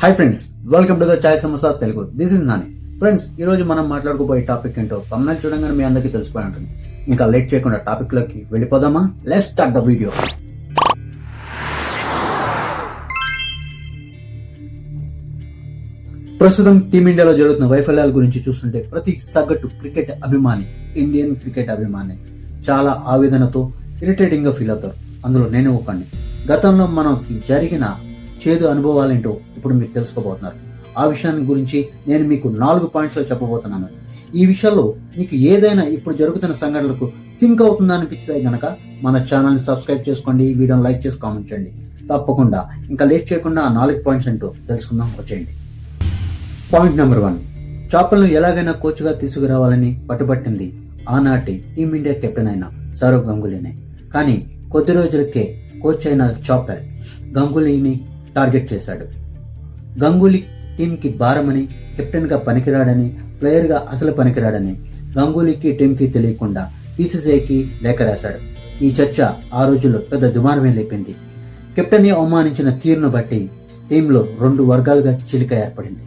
Hi friends welcome to the Chai Samosa Telugu this is Nani friends ఈ రోజు మనం మాట్లాడుకోబోయే topic ఏంటో తమిళ చూడంగానే మీ అందరికీ తెలిసిపోయి ఉంటుంది. ఇంకా లేట్ చేయకుండా టాపిక్లోకి వెళ్ళిపోదామా? లెట్ స్టార్ట్ ద వీడియో ప్రస్తుతం టీమిండియాలో జరుగుతున్న వైఫల్యాల గురించి చూస్తుంటే ప్రతి సగటు క్రికెట్ అభిమాని ఇండియన్ క్రికెట్ అభిమాని చాలా ఆవేదనతో ఇరిటేటింగ్గా ఫీల్ అవుతారు. అందులో నేను ఒకడిని గతంలో మనకి జరిగిన చేదు అనుభవాలేంటో ఇప్పుడు మీరు తెలుసుకోబోతున్నారు. ఆ విషయాన్ని గురించి నేను మీకు నాలుగు పాయింట్స్లో చెప్పబోతున్నాను. ఈ విషయాల్లో మీకు ఏదైనా ఇప్పుడు జరుగుతున్న సంఘటనలకు సింక్ అవుతుందా అనిపిస్తే గనక మన ఛానల్ని సబ్స్క్రైబ్ చేసుకోండి ఈ వీడియోని లైక్ చేసి కామెంట్ చేయండి. తప్పకుండా. ఇంకా లేట్ చేయకుండా ఆ నాలుగు పాయింట్స్ ఏంటో తెలుసుకుందాం వచ్చేయండి. Point number one. చాపలను ఎలాగైనా కోచ్గా తీసుకురావాలని పట్టుబట్టింది ఆనాటి టీమిండియా కెప్టెన్ అయిన సౌరవ్ గంగులీనే. కానీ కొద్ది రోజులకే కోచ్ అయిన చాపెల్ గంగులీని టార్గెట్ చేశాడు. గంగూలీ టీంకి భారమని కెప్టెన్గా పనికిరాడని ప్లేయర్గా అసలు పనికిరాడని గంగూలీకి టీంకి తెలియకుండా బీసీసీఐకి లేఖ రాశాడు. ఈ చర్చ ఆ రోజుల్లో పెద్ద దుమారమే లేపింది. కెప్టెన్ని అవమానించిన తీరును బట్టి టీంలో రెండు వర్గాలుగా చిలిక ఏర్పడింది.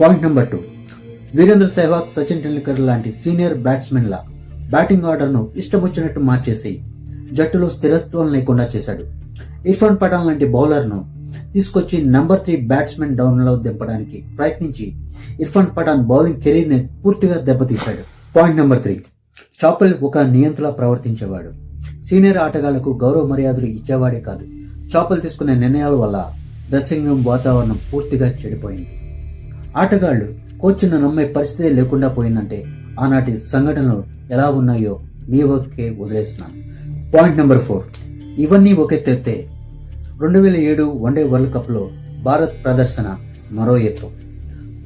Point number two. Virender Sehwag Sachin Tendulkar లాంటి సీనియర్ బ్యాట్స్మెన్ల బ్యాటింగ్ ఆర్డర్ను ఇష్టమొచ్చినట్టు మార్చేసి జట్టులో స్థిరత్వం లేకుండా చేశాడు. ఇర్ఫాన్ పఠాన్ లాంటి బౌలర్ను తీసుకొచ్చి నంబర్ త్రీ బ్యాట్స్మెన్ డౌన్లో దింపడానికి ప్రయత్నించి ఇర్ఫాన్ పఠాన్ బౌలింగ్ కెరీర్ని పూర్తిగా దెబ్బతీశాడు. Point number three. చాపల్ ఒక నియంత్రణ ప్రవర్తించేవాడు. సీనియర్ ఆటగాళ్ళకు గౌరవ మర్యాదలు ఇచ్చేవాడే కాదు. చాపల్ తీసుకునే నిర్ణయాల వల్ల డ్రెస్సింగ్ రూమ్ వాతావరణం పూర్తిగా చెడిపోయింది. ఆటగాళ్ళు కోచ్ను నమ్మే పరిస్థితి లేకుండా పోయిందంటే ఆనాటి సంఘటనలు ఎలా ఉన్నాయో మీ ఒకే వదిలేస్తున్నాను. Point number four. ఇవన్నీ ఒకెత్తెత్తే రెండు వేల ఏడు వన్డే వరల్డ్ కప్లో భారత్ ప్రదర్శన మరో ఎత్తు.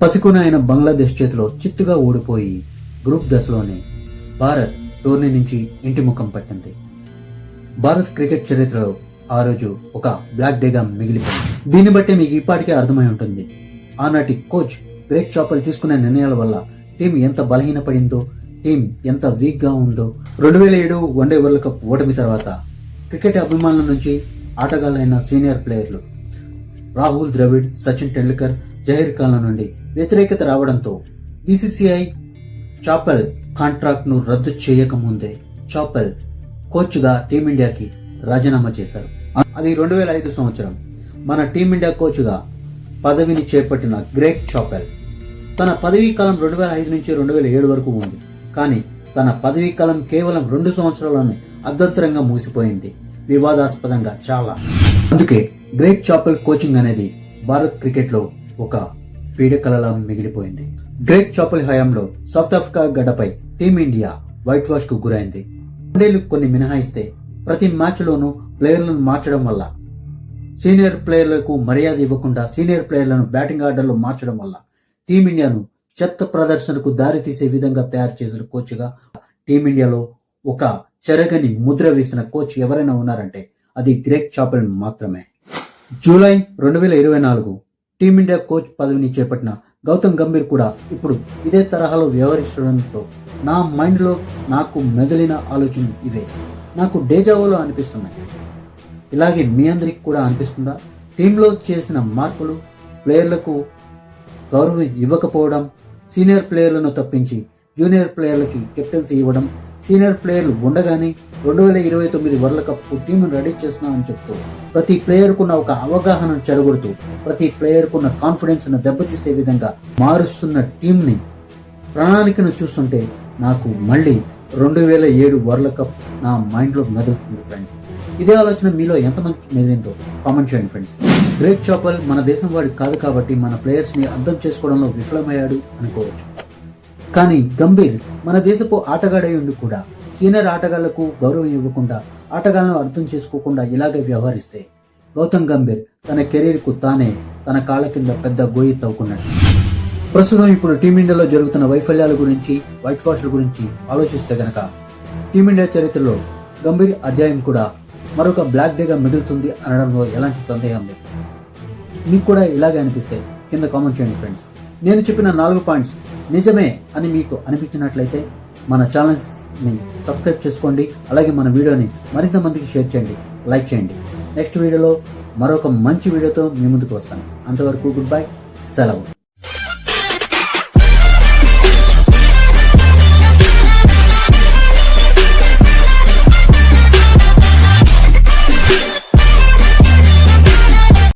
పసికున అయిన బంగ్లాదేశ్ చేతిలో చిత్తుగా ఓడిపోయి గ్రూప్ దశలోనే భారత్ టోర్నీ నుంచి ఇంటి ముఖం పట్టింది. భారత్ క్రికెట్ చరిత్రలో ఆ రోజు ఒక బ్లాక్ డేగా మిగిలిపోయింది. దీన్ని బట్టి మీకు ఇప్పటికే అర్థమై ఉంటుంది. ఆనాటి కోచ్ గ్రేట్ చాపల్ తీసుకునే నిర్ణయాల వల్ల టీం ఎంత బలహీనపడిందో టీం ఎంత వీక్గా ఉందో. రెండు వేల ఏడు వన్డే వరల్డ్ కప్ ఓటమి తర్వాత క్రికెట్ అభిమానుల నుంచి ఆటగాళ్ళైన సీనియర్ ప్లేయర్లు రాహుల్ ద్రవిడ్ సచిన్ టెండూల్కర్ జహీర్ ఖాన్ల నుండి వ్యతిరేకత రావడంతో బీసీసీఐ చాపల్ కాంట్రాక్ట్ను రద్దు చేయకముందే చాపల్ కోచ్గా టీమిండియాకి రాజీనామా చేశారు. అది రెండు వేల ఐదు సంవత్సరం. మన టీమిండియా కోచ్గా పదవిని చేపట్టిన గ్రేట్ చాపెల్ తన పదవీ కాలం రెండు వేల ఐదు నుంచి రెండు వేల ఏడు వరకు ఉంది. కానీ తన పదవీ కాలం కేవలం రెండు సంవత్సరాలను అర్ధంతరంగా ముగిసిపోయింది. వివాదాస్పదంగా చాలా. అందుకే గ్రేట్ చాపెల్ కోచింగ్ అనేది భారత్ క్రికెట్లో ఒక పీడకలలా మిగిలిపోయింది. గ్రేట్ చాపెల్ హయాంలో సౌత్ ఆఫ్రికా గడ్డపై టీమిండియా వైట్ వాష్కు గురైంది. వన్డేలు కొన్ని మినహాయిస్తే ప్రతి మ్యాచ్లోనూ ప్లేయర్లను మార్చడం వల్ల సీనియర్ ప్లేయర్లకు మర్యాద ఇవ్వకుండా సీనియర్ ప్లేయర్లను బ్యాటింగ్ ఆర్డర్లో మార్చడం వల్ల టీమిండియాను చెత్త ప్రదర్శనకు దారితీసే విధంగా తయారు చేసిన కోచ్గా టీమిండియాలో ఒక చెరగని ముద్ర వేసిన కోచ్ ఎవరైనా ఉన్నారంటే అది గ్రేక్ చాపెల్ మాత్రమే. జూలై రెండు వేల ఇరవై నాలుగు టీమిండియా కోచ్ పదవిని చేపట్టిన గౌతమ్ గంభీర్ కూడా ఇప్పుడు ఇదే తరహాలో వ్యవహరిస్తుండడంతో నా మైండ్లో నాకు మెదలిన ఆలోచన ఇవే నాకు డేజావోలో అనిపిస్తున్నాయి ఇలాగే మీ అందరికి కూడా అనిపిస్తుందా? టీంలో చేసిన మార్పులు ప్లేయర్లకు గౌరవం ఇవ్వకపోవడం సీనియర్ ప్లేయర్లను తప్పించి జూనియర్ ప్లేయర్లకి కెప్టెన్సీ ఇవ్వడం సీనియర్ ప్లేయర్లు ఉండగానే రెండు వేల ఇరవై తొమ్మిది వరల్డ్ కప్ టీంను రెడీ చేస్తున్నామని చెప్తూ ప్రతి ప్లేయర్కున్న ఒక అవగాహనను చెడగొడుతూ ప్రతి ప్లేయర్కున్న కాన్ఫిడెన్స్ను దెబ్బతీసే విధంగా మారుస్తున్న టీంని ప్రణాళికను చూస్తుంటే నాకు మళ్ళీ రెండు వేల ఏడు వరల్డ్ కప్ నా మైండ్లో మెదులుతుంది ఫ్రెండ్స్ ఇదే ఆలోచన మీలో ఎంతమందికి మెదిలిందో కామెంట్ చేయండి ఫ్రెండ్స్ గ్రేట్ చాపల్ మన దేశం వాడి కాదు కాబట్టి మన ప్లేయర్స్ని అర్థం చేసుకోవడంలో విఫలమయ్యాడు అనుకోవచ్చు. కానీ గంభీర్ మన దేశపు ఆటగాడై ఉండి కూడా సీనియర్ ఆటగాళ్ళకు గౌరవం ఇవ్వకుండా ఆటగాళ్ళను అర్థం చేసుకోకుండా ఇలాగే వ్యవహరిస్తే గౌతమ్ గంభీర్ తన కెరీర్కు తానే తన కాళ్ళ కింద పెద్ద గోయి తవ్వుకున్నాడు. ప్రస్తుతం ఇప్పుడు టీమిండియాలో జరుగుతున్న వైఫల్యాల గురించి వైట్ వాష్ల గురించి ఆలోచిస్తే గనక టీమిండియా చరిత్రలో గంభీర్ అధ్యాయం కూడా మరొక బ్లాక్ డేగా మిగులుతుంది అనడంలో ఎలాంటి సందేహం లేదు. మీకు కూడా ఇలాగే అనిపిస్తే కింద కామెంట్ చేయండి ఫ్రెండ్స్ నేను చెప్పిన నాలుగు పాయింట్స్ నిజమే అని మీకు అనిపించినట్లయితే మన ఛానల్స్ని సబ్స్క్రైబ్ చేసుకోండి అలాగే మన వీడియోని మరింత మందికి షేర్ చేయండి లైక్ చేయండి. నెక్స్ట్ వీడియోలో మరొక మంచి వీడియోతో మీ ముందుకు వస్తాను. అంతవరకు గుడ్ బై సెలవు.